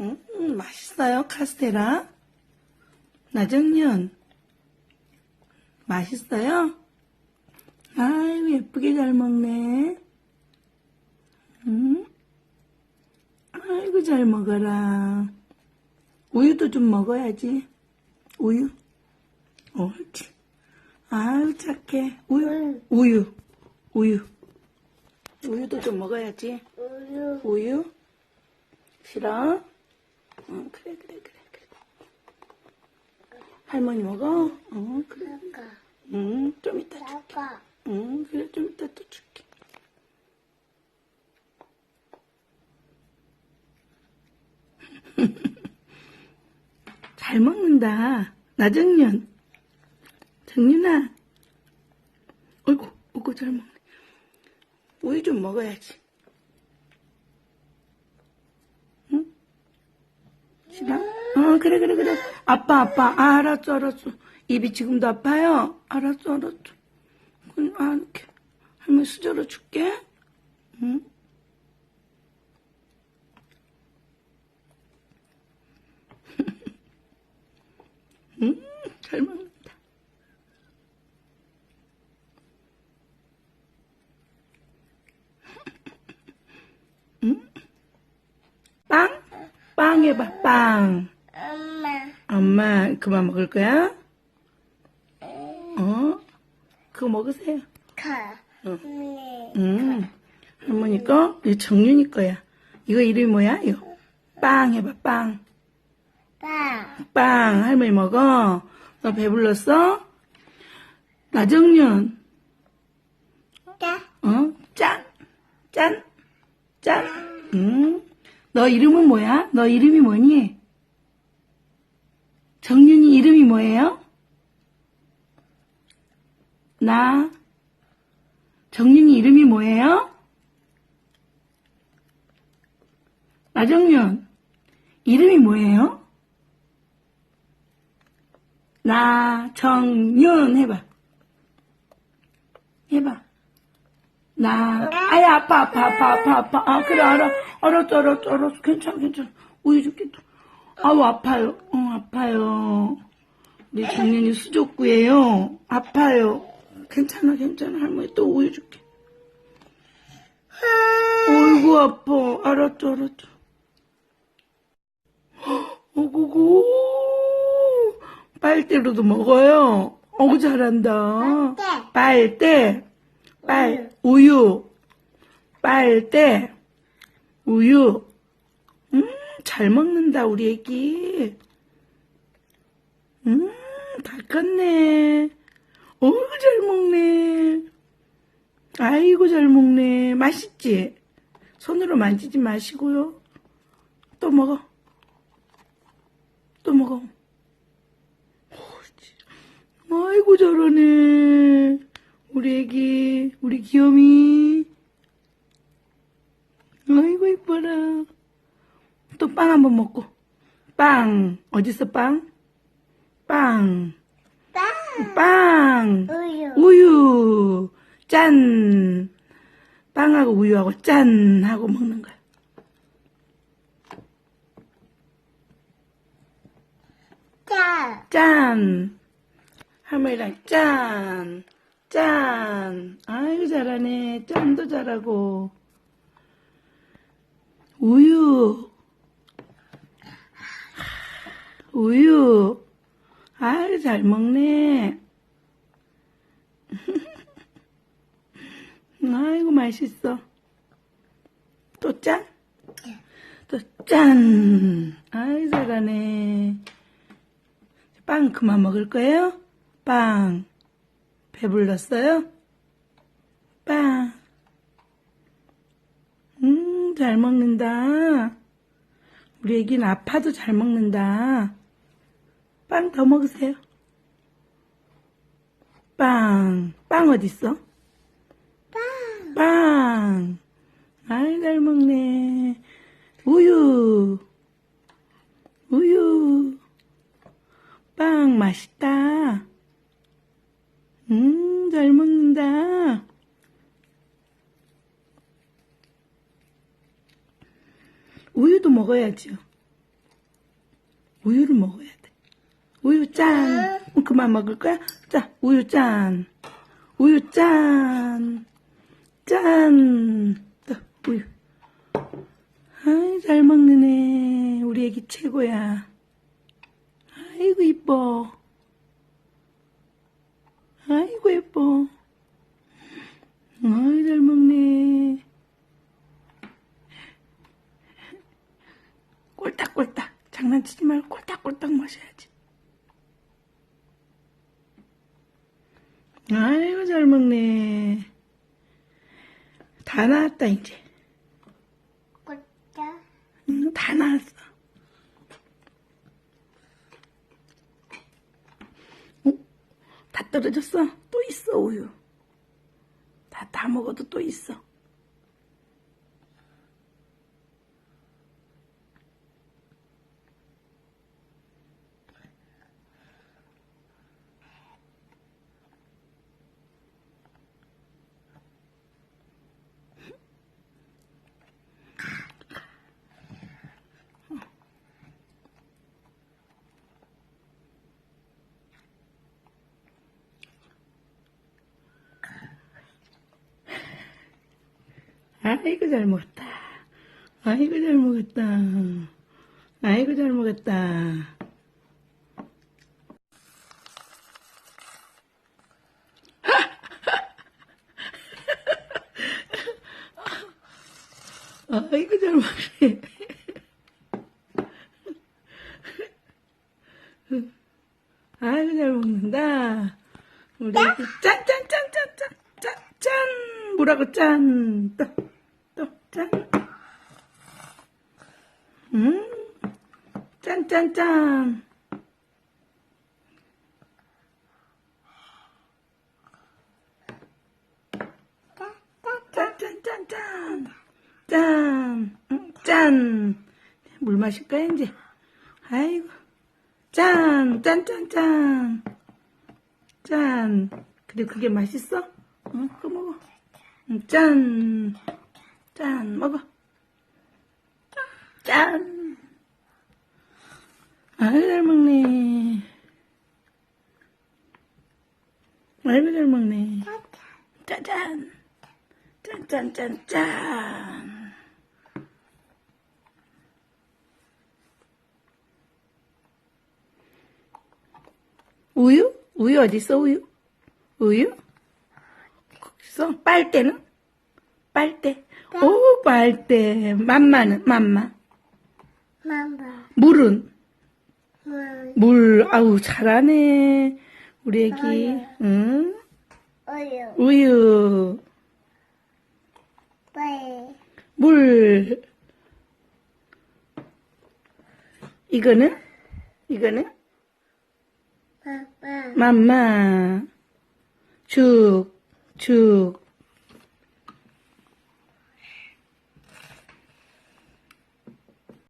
음, 맛있어요, 카스테라? 나정년. 맛있어요? 아이고, 예쁘게 잘 먹네. 음? 아이고, 잘 먹어라. 우유도 좀 먹어야지. 우유. 옳지. 아유, 착해. 우유. 우유. 우유. 우유도 좀 먹어야지. 우유. 우유? 싫어? 응, 그래, 그래, 그래, 그래. 할머니 먹어? 어, 그래. 아까. 응, 좀 이따 줄게. 응, 그래, 좀 이따 또 줄게. 잘 먹는다. 나정년. 정윤아. 어이구, 어이구, 잘 먹네. 우유 좀 먹어야지. 싫어? 어, 그래, 그래, 그래. 아빠, 아빠. 아, 알았어, 알았어. 입이 지금도 아파요? 알았어, 알았어. 그럼, 아, 이렇게. 할머니 수저로 줄게. 응? 음, 잘 먹는다. 음? 빵? 빵 해봐, 빵. 엄마. 엄마, 그만 먹을 거야? 어? 그거 먹으세요. 가. 응. 네. 음, 할머니 거? 이거 정윤이 거야. 이거 이름이 뭐야? 이거. 빵 해봐, 빵. 빵. 빵. 할머니 먹어. 너 배불렀어? 나정윤. 짜. 어? 짠. 짠. 짠. 음. 너 이름은 뭐야? 너 이름이 뭐니? 정윤이 이름이 뭐예요? 나. 정윤이 이름이 뭐예요? 나정윤. 이름이 뭐예요? 나, 정윤 해봐. 해봐. 나, 아야, 아파, 아파, 아파, 아파, 아파. 아, 그래, 알아. 알았어, 알았어, 알았어. 괜찮아, 괜찮아. 우유 줄게, 또. 아우, 아파요. 어, 아파요. 우리 정년이 수족구예요. 아파요. 괜찮아, 괜찮아. 할머니 또 우유 줄게. 어이구, 아파. 알았죠, 알았죠. 어구구. 빨대로도 먹어요. 어구, 잘한다. 빨대. 빨, 우유. 빨대. 우유. 음, 잘 먹는다, 우리 애기. 음, 다 컸네. 어이구, 잘 먹네. 아이고, 잘 먹네. 맛있지? 손으로 만지지 마시고요. 또 먹어. 또 먹어. 아이고, 잘하네. 우리 애기, 우리 귀염이. 아이고, 이뻐라. 또 빵 한번 먹고. 빵. 어딨어, 빵? 빵. 빵. 빵. 우유. 우유. 짠. 빵하고 우유하고 짠 하고 먹는 거야. 짜. 짠. 할머니랑 짠. 짠. 아이고, 잘하네. 짠도 잘하고. 우유. 우유. 아이고, 잘 먹네. 아이고, 맛있어. 또 짠? 또 짠. 아이, 잘하네. 빵 그만 먹을 거예요? 빵. 배불렀어요? 빵. 음, 잘 먹는다. 우리 애기는 아파도 잘 먹는다. 빵 더 먹으세요. 빵. 빵 어딨어? 빵. 빵. 아이, 잘 먹네. 우유. 우유. 빵 맛있다. 음, 잘 먹는다. 우유도 먹어야죠. 우유를 먹어야 돼. 우유 짠. 어, 그만 먹을 거야? 자, 우유 짠. 우유 짠. 짠. 또 우유. 아이, 잘 먹는 애. 우리 애기 최고야. 아이고, 이뻐. 아이고, 예뻐. 아이, 잘 먹네. 꼴딱꼴딱. 장난치지 말고 꼴딱꼴딱 마셔야지. 아이고, 잘 먹네. 다 나왔다, 이제. 꽃다. 응, 다 나왔어. 어? 다 떨어졌어? 또 있어, 우유. 다, 다 먹어도 또 있어. 아이고, 잘 먹었다. 아이고, 잘 먹었다. 아이고, 잘 먹었다. 아이고, 잘 먹네. 아이고, 잘 먹는다. 우리 애기 짠, 짠, 짠, 짠, 짠, 짠, 짠. 뭐라고 짠. 또, 또, 짠. 음, 짠, 짠, 짠. 짠, 짠, 짠, 짠. 짠, 음, 짠. 물 마실까, 이제? 아이고. 짠, 짠, 짠, 짠. 짠. 그래, 그게 맛있어? 응, 그거 먹어. 응, 짠. 짠, 먹어. 짠. 아이고, 잘 먹네. 아이고, 잘 먹네. 짜잔. 짠, 짠, 짠, 짠. 우유? 우유 어딨어, 우유? 우유? 거기서 빨대는? 빨대. 오, 빨대. 맘마는? 맘마. 마마. 물은? 물. 물, 아우, 잘하네. 우리 애기. 응? 우유. 우유. 물. 물. 이거는? 이거는? 마마. 맘마. 죽, 죽.